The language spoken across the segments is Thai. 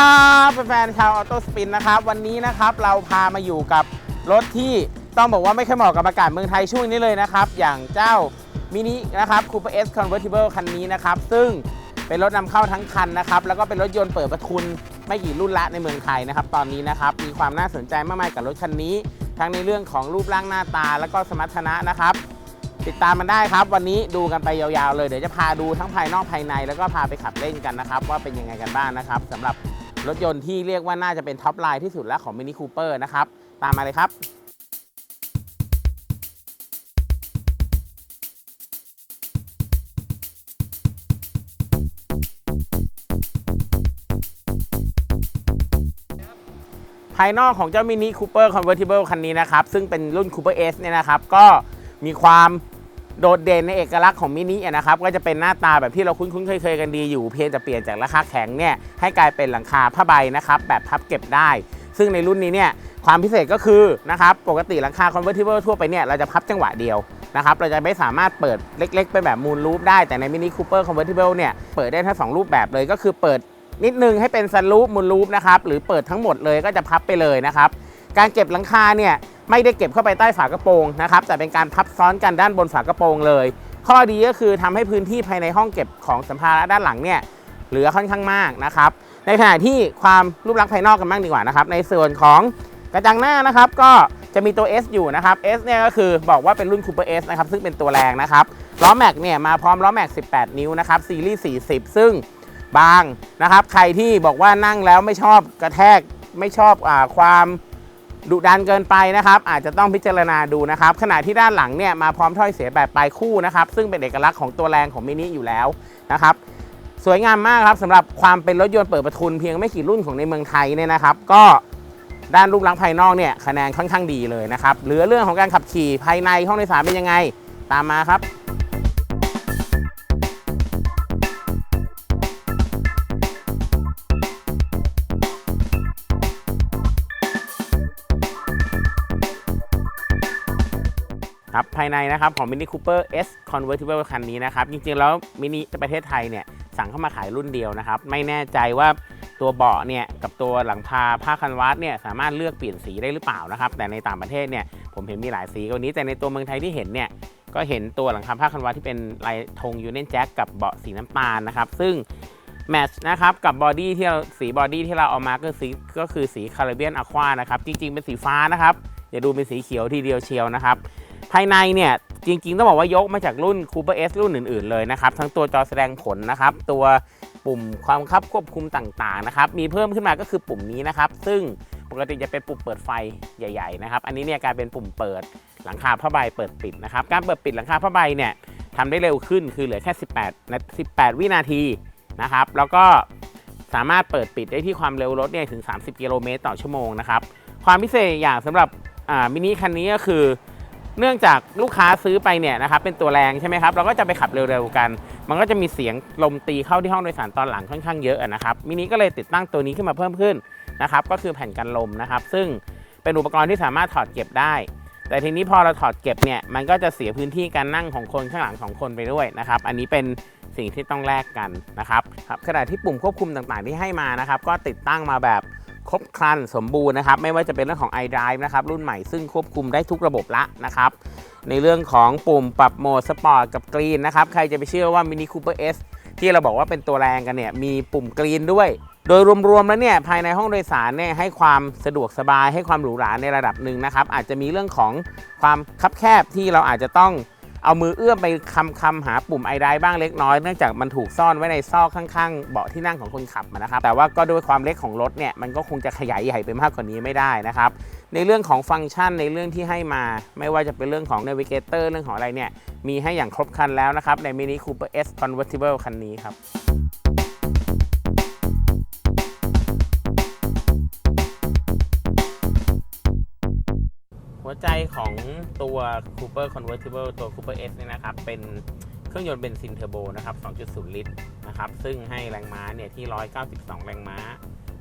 ครับแฟนๆชาวออโต้สปินนะครับ วันนี้นะครับเราพามาอยู่กับรถที่ต้องบอกว่าไม่ค่อยเหมาะกับอากาศเมืองไทยช่วงนี้เลยนะครับ อย่างเจ้ามินินะครับคูเปอร์เอสคอนเวอร์ติเบิลคันนี้นะครับ ซึ่งเป็นรถนำเข้าทั้งคันนะครับ แล้วก็เป็นรถยนต์เปิดประทุนไม่กี่รุ่นละในเมืองไทยนะครับ ตอนนี้นะครับ มีความน่าสนใจมากมายกับรถคันนี้ ทั้งในเรื่องของรูปร่างหน้าตา แล้วก็สมรรถนะนะครับ ติดตามมันได้ครับ วันนี้ดูกันไปยาวๆเลยเดี๋ยวจะพาดูทั้งภายนอกภายใน แล้วก็พาไปขับเล่นกันนะครับ ว่าเป็นยังไงกันบ้างนะครับสำหรับ รถยนต์ที่เรียกว่าน่าจะเป็นท็อปไลน์ที่สุดแล้วของมินิคูเปอร์นะครับ ตามมาเลยครับภายนอกของเจ้ามินิคูเปอร์คอนเวอร์ติเบิลคันนี้นะครับ ซึ่งเป็นรุ่น Cooper S เนี่ยนะครับ ก็มีความ โดดเด่นในเอกลักษณ์ของมินินะครับก็จะเป็นหน้าตาแบบที่เราคุ้นๆเคยๆกันดีอยู่ เพียงแต่เปลี่ยนจากราคาแข็งเนี่ยให้กลายเป็นหลังคาผ้าใบนะครับแบบพับเก็บได้ ซึ่งในรุ่นนี้เนี่ยความพิเศษก็คือนะครับปกติหลังคา Convertible ทั่วไปเนี่ยเราจะพับจังหวะเดียวนะครับเราจะไม่สามารถเปิดเล็กๆเป็นแบบมูลรูปได้แต่ใน Mini Cooper Convertible เนี่ยเปิดได้ทั้งสองรูปแบบเลยก็คือเปิดนิดนึงให้เป็นซันรูปมูลรูปนะครับหรือเปิดทั้งหมดเลยก็จะพับไปเลยนะครับการเก็บหลังคาเนี่ย ไม่ได้เก็บเข้าไปใต้ฝากระโปรงนะครับแต่เป็นการพับซ้อนกันด้านบนฝากระโปรงเลย ข้อดีก็คือทำให้พื้นที่ภายในห้องเก็บของสัมภาระด้านหลังเนี่ยเหลือค่อนข้างมากนะครับในขณะที่ความรูปลักษณ์ภายนอกกันบ้างดีกว่านะครับในส่วนของกระจังหน้านะครับก็จะมีตัว S อยู่นะครับ S เนี่ยก็คือบอกว่าเป็นรุ่น Cooper S นะครับซึ่งเป็นตัวแรงนะครับล้อแม็กเนี่ยมาพร้อมล้อแม็ก 18 นิ้วนะครับซีรีส์40 ซึ่งบางนะครับ ใครที่บอกว่านั่งแล้วไม่ชอบกระแทกไม่ชอบอความ ดุดันเกินไปนะครับ อาจจะต้องพิจารณาดูนะครับขณะที่ด้านหลังเนี่ยมาพร้อมถ้อยเสียแบบปลายคู่นะครับซึ่งเป็นเอกลักษณ์ของตัวแรงของมินิอยู่แล้วนะครับสวยงามมากครับสำหรับความเป็นรถยนต์เปิดประทุนเพียงไม่กี่รุ่นของในเมืองไทยเนี่ยนะครับ ก็ด้านรูปลักษณ์ภายนอกเนี่ยคะแนนค่อนข้างดีเลยนะครับเหลือเรื่องของการขับขี่ภายในห้องโดยสารเป็นยังไง ตามมาครับ ครับภายในนะครับของ Mini Cooper S Convertible คันนี้นะครับจริงๆแล้วมินิประเทศไทยเนี่ยสั่งเข้ามาขายรุ่นเดียวนะครับไม่แน่ใจว่าตัวเบาะเนี่ยกับตัวหลังคาผ้าคันวาสเนี่ยสามารถเลือกเปลี่ยนสีได้หรือเปล่านะครับแต่ในต่างประเทศเนี่ยผมเห็นมีหลายสีกว่านี้แต่ในตัวเมืองไทยที่เห็นเนี่ยก็เห็นตัวหลังคาผ้าคันวาสที่เป็นลายธงยูเนียนแจ็คกับเบาะสีน้ำตาลนะครับซึ่งแมทช์นะครับกับบอดี้ที่เราสีบอดี้ที่เราเอามาก็สีก็คือสีคาราเบียนอะควานะครับจริงๆเป็นสีฟ้านะครับอย่าดูเป็นสีเขียวทีเดียวเชียวนะครับ ภายในเนี่ยจริงๆ ต้องบอกว่ายกมาจากรุ่น Cooper S รุ่นอื่นๆเลยนะครับทั้งตัวจอแสดงผลนะครับตัวปุ่มความคับควบคุมต่างๆนะครับมีเพิ่มขึ้นมาก็คือปุ่มนี้นะครับ ซึ่งปกติจะเป็นปุ่มเปิดไฟใหญ่ๆนะครับอันนี้เนี่ยกลายเป็นปุ่มเปิดหลังคาผ้าใบเปิดปิดนะครับการเปิดปิดหลังคาผ้าใบเนี่ยทำได้เร็วขึ้นคือเหลือแค่ 18นา18 วินาทีนะครับแล้วก็สามารถเปิดปิดได้ที่ความเร็วรถเนี่ยถึง 30 กิโลเมตรต่อชั่วโมงนะครับความพิเศษอย่างสำหรับมินิคันนี้ก็คือ เนื่องจากลูกค้าซื้อไปเนี่ยนะครับเป็นตัวแรงใช่ไหมครับเราก็จะไปขับเร็วๆกัน มันก็จะมีเสียงลมตีเข้าที่ห้องโดยสารตอนหลังค่อนข้างเยอะนะครับมินิก็เลยติดตั้งตัวนี้ขึ้นมาเพิ่มขึ้นนะครับก็คือแผ่นกันลมนะครับ ซึ่งเป็นอุปกรณ์ที่สามารถถอดเก็บได้ แต่ทีนี้พอเราถอดเก็บเนี่ยมันก็จะเสียพื้นที่การนั่งของคนข้างหลังสองคนไปด้วยนะครับอันนี้เป็นสิ่งที่ต้องแลกกันนะครับครับขณะที่ปุ่มควบคุมต่างๆที่ให้มานะครับ ก็ติดตั้งมาแบบ ครบครันสมบูรณ์นะครับ ไม่ว่าจะเป็นเรื่องของ iDrive นะครับ รุ่นใหม่ซึ่งควบคุมได้ทุกระบบละนะครับในเรื่องของปุ่มปรับโหมดสปอร์ตกับกรีนนะครับ ใครจะไปเชื่อว่า Mini Cooper S ที่เราบอกว่าเป็นตัวแรงกันเนี่ยมีปุ่มกรีนด้วย โดยรวมๆแล้วเนี่ยภายในห้องโดยสารเนี่ยให้ความสะดวกสบายให้ความหรูหราในระดับหนึ่งนะครับ อาจจะมีเรื่องของความคับแคบที่เราอาจจะต้อง เอามือเอื้อมไปคำคำหาปุ่มไอไดบ้างเล็กน้อยเนื่องจากมันถูกซ่อนไว้ในซอกข้างๆ เบาะที่นั่งของคนขับนะครับแต่ว่าก็ด้วยความเล็กของรถเนี่ยมันก็คงจะขยายใหญ่ไปมากกว่านี้ไม่ได้นะครับในเรื่องของฟังก์ชันในเรื่องที่ให้มา ไม่ว่าจะเป็นเรื่องของ Navigator เรื่องของอะไรเนี่ยมีให้อย่างครบครันแล้วนะครับใน Mini Cooper S Convertible คันนี้ครับ ใจของตัว Cooper Convertible ตัว Cooper S เนี่ยนะครับ เป็นเครื่องยนต์เบนซินเทอร์โบนะครับ 2.0 ลิตรนะครับ ซึ่งให้แรงม้าเนี่ยที่ 192 แรงม้า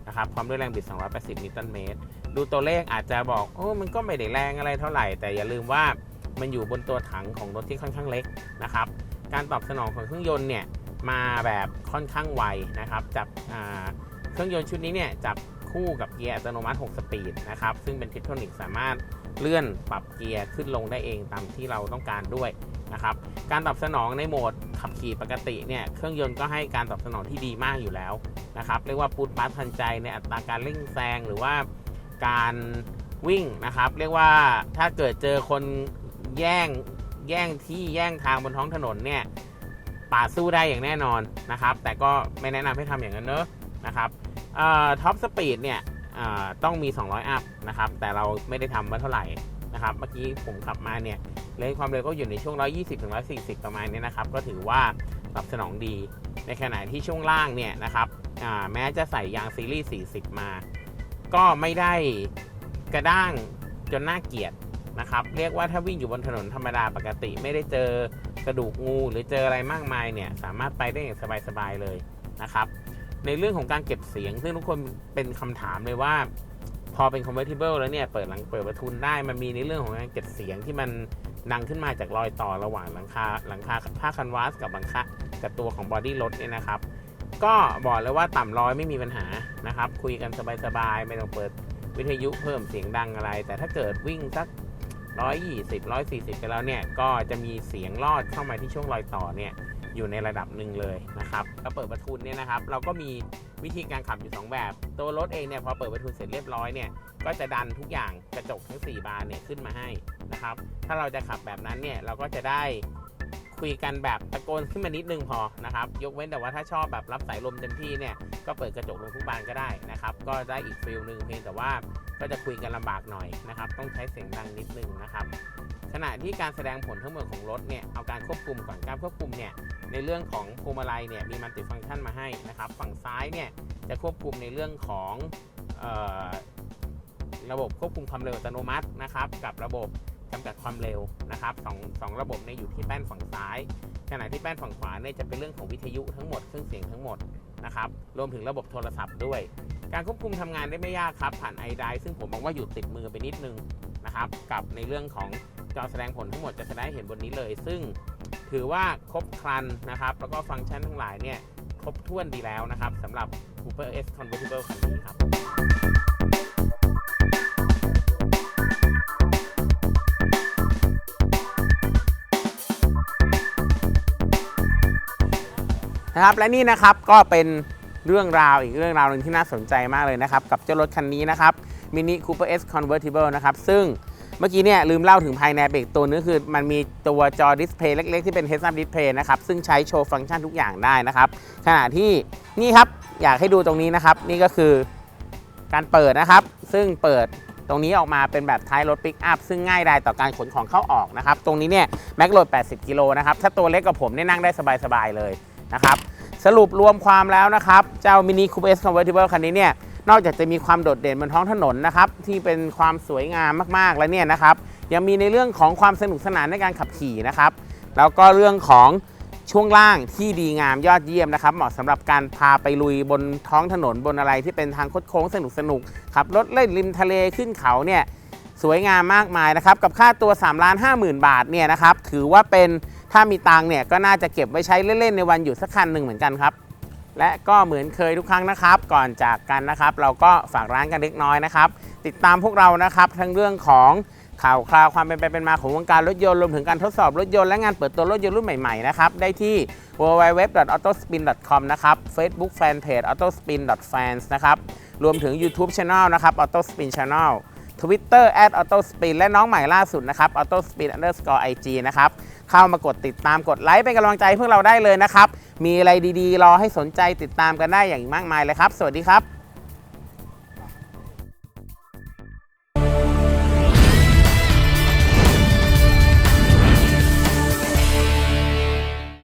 นะครับ พร้อมด้วยแรงบิด 280 นิวตันเมตร ดูตัวเลขอาจจะบอก โอ้ มันก็ไม่ได้แรงอะไรเท่าไหร่ แต่อย่าลืมว่ามันอยู่บนตัวถังของรถที่ค่อนข้างเล็กนะครับ การตอบสนองของเครื่องยนต์เนี่ยมาแบบค่อนข้างไวนะครับจากอ่ารื่องยนต์ชุดนี้เนี่ยจับคู่กับเกียร์อัตโนมัติ 6 สปีดนะครับ ซึ่งเป็นทิปโทนิกสามารถ เลื่อนปรับเกียร์ขึ้นลงได้เองตามที่เราต้องการด้วยนะครับการตอบสนองในโหมดขับขี่ปกติเนี่ยเครื่องยนต์ก็ให้การตอบสนองที่ดีมากอยู่แล้วนะครับเรียกว่าปูดปาร์ตทันใจในอัตราการเร่งแซงหรือว่าการวิ่งนะครับเรียกว่าถ้าเกิดเจอคนแย่งแย่งที่แย่งทางบนท้องถนนเนี่ยป่าสู้ได้อย่างแน่นอนนะครับแต่ก็ไม่แนะนำให้ทำอย่างนั้นเนอะนะครับท็อปสปีดเนี่ย ต้องมี 200 อัพนะครับ แต่เราไม่ได้ทำมาเท่าไหร่นะครับ เมื่อกี้ผมขับมาเนี่ยเลนความเร็วก็อยู่ในช่วง 120ถึง140 ประมาณนี้นะครับ ก็ถือว่าตอบสนองดี ในขณะที่ช่วงล่างเนี่ยนะครับแม้จะใส่ยางซีรีส์40 มา ก็ไม่ได้กระด้างจนน่าเกลียดนะครับ เรียกว่าถ้าวิ่งอยู่บนถนนธรรมดาปกติ ไม่ได้เจอกระดูกงูหรือเจออะไรมากมายเนี่ย สามารถไปได้อย่างสบายๆเลยนะครับ ในเรื่องของการเก็บเสียง ซึ่งทุกคนเป็นคำถามเลยว่า พอเป็น convertible แล้วเนี่ยเปิดหลังเปิดประทุนได้มันมีในเรื่องของการเก็บเสียงที่มันดังขึ้นมาจากรอยต่อระหว่างหลังคาหลังคาผ้าคันวาสกับหลังคากับตัวของบอดี้รถเนี่ยนะครับ ก็บอกเลยว่าต่ำร้อยไม่มีปัญหานะครับ คุยกันสบายๆไม่ต้องเปิดวิทยุเพิ่มเสียงดังอะไร แต่ถ้าเกิดวิ่งสัก120 140ไปแล้วเนี่ยก็จะมีเสียงลอดเข้ามาที่ช่วงรอยต่อเนี่ย อยู่ในระดับหนึ่งเลยนะครับก็เปิดประทุนเนี่ยนะครับเราก็มีวิธีการขับอยู่ 2 แบบ ตัวรถเองเนี่ยพอเปิดประทุนเสร็จเรียบร้อยเนี่ยก็จะดันทุกอย่างกระจกทั้ง 4 บานเนี่ยขึ้นมาให้นะครับถ้าเราจะขับแบบนั้นเนี่ยเราก็จะได้ คุยกันแบบตะโกนขึ้นมานิดนึงพอนะครับ ยกเว้นแต่ว่าถ้าชอบแบบรับสายลมเต็มที่เนี่ย ก็เปิดกระจกลงทุกบานก็ได้นะครับ ก็ได้อีกฟิลหนึ่งเพียงแต่ว่าก็จะคุยกันลำบากหน่อยนะครับ ต้องใช้เสียงดังนิดนึงนะครับ ขณะที่การแสดงผลทั้งหมดของรถเนี่ย เอาการควบคุมก่อนการควบคุมเนี่ย ในเรื่องของพวงมาลัยเนี่ยมีมัลติฟังก์ชันมาให้นะครับ ฝั่งซ้ายเนี่ยจะควบคุมในเรื่องของออระบบควบคุมความเร็วอัตโนมัตินะครับ กับระบบ จำกัดความเร็วนะครับสองสองระบบเนี่ยอยู่ที่แป้นฝั่งซ้าย ขณะที่แป้นฝั่งขวาเนี่ยจะเป็นเรื่องของวิทยุทั้งหมดเครื่องเสียงทั้งหมดนะครับรวมถึงระบบโทรศัพท์ด้วย การควบคุมทำงานได้ไม่ยากครับ ผ่าน i d i ซึ่งผมมองว่าอยู่ติดมือไปนิดนึงนะครับกับในเรื่องของจอแสดงผลทั้งหมดจะแสดงให้เห็นบนนี้เลย ซึ่งถือว่าครบครันนะครับ แล้วก็ฟังก์ชันทั้งหลายเนี่ยครบถ้วนดีแล้วนะครับสำหรับ Cooper S Convertible คันนี้ครับ นะครับและนี่นะครับก็เป็นเรื่องราวอีกเรื่องราวหนึ่งที่น่าสนใจมากเลยนะครับ กับเจ้ารถคันนี้นะครับ Mini Cooper S Convertible นะครับ ซึ่งเมื่อกี้เนี่ยลืมเล่าถึงภายในเบรกตัวนึงคือ มันมีตัวจอดิสเพย์เล็ก ๆ ที่เป็น Heads Up Display นะครับ ซึ่งใช้โชว์ฟังก์ชันทุกอย่างได้นะครับ ขณะที่นี่ครับ อยากให้ดูตรงนี้นะครับ นี่ก็คือการเปิดนะครับ ซึ่งเปิดตรงนี้ออกมาเป็นแบบท้ายรถปิกอัพซึ่งง่ายดายต่อการขนของเข้าออกนะครับ ตรงนี้เนี่ยแม็กโหลด 80 กิโลนะครับ ถ้าตัวเล็กกว่าผมเนี่ยนั่งได้สบาย ๆ เลย นะครับ สรุปรวมความแล้วนะครับ เจ้า Mini Cooper S Convertible คันนี้เนี่ยนอกจากจะมีความโดดเด่นบนท้องถนนนะครับ ที่เป็นความสวยงามมากๆแล้วเนี่ยนะครับ ยังมีในเรื่องของความสนุกสนานในการขับขี่นะครับ แล้วก็เรื่องของช่วงล่างที่ดีงามยอดเยี่ยมนะครับ เหมาะสำหรับการพาไปลุยบนท้องถนนบนอะไรที่เป็นทางคดโค้งสนุกสนุกๆขับรถเล่นริมทะเลขึ้นเขาเนี่ยสวยงามมากมายนะครับ กับค่าตัว3ล้าน5 0,000 บาทเนี่ยนะครับถือว่าเป็น ถ้ามีตังเนี่ยก็น่าจะเก็บไว้ใช้เล่นๆในวันหยุดสักคันหนึ่งเหมือนกันครับ และก็เหมือนเคยทุกครั้งนะครับ ก่อนจากกันนะครับ เราก็ฝากร้านกันเล็กน้อยนะครับ ติดตามพวกเรานะครับทั้งเรื่องของข่าวคราวความเป็นไปเป็นมาของวงการรถยนต์รวมถึงการทดสอบรถยนต์และงานเปิดตัวรถยนต์รุ่นใหม่ๆนะครับได้ที่ www.autospin.com นะครับ Facebook Fanpage autospin.fans นะครับรวมถึง YouTube Channel นะครับ autospin channel Twitter at Auto Speed และน้องใหม่ล่าสุดนะครับ Auto Speed underscore ig นะครับ เข้ามากดติดตามกดไลค์เป็นกำลังใจให้พวกเราได้เลยนะครับ มีอะไรดีๆ รอให้สนใจติดตามกันได้อย่างมากมายเลยครับ สวัสดีครับ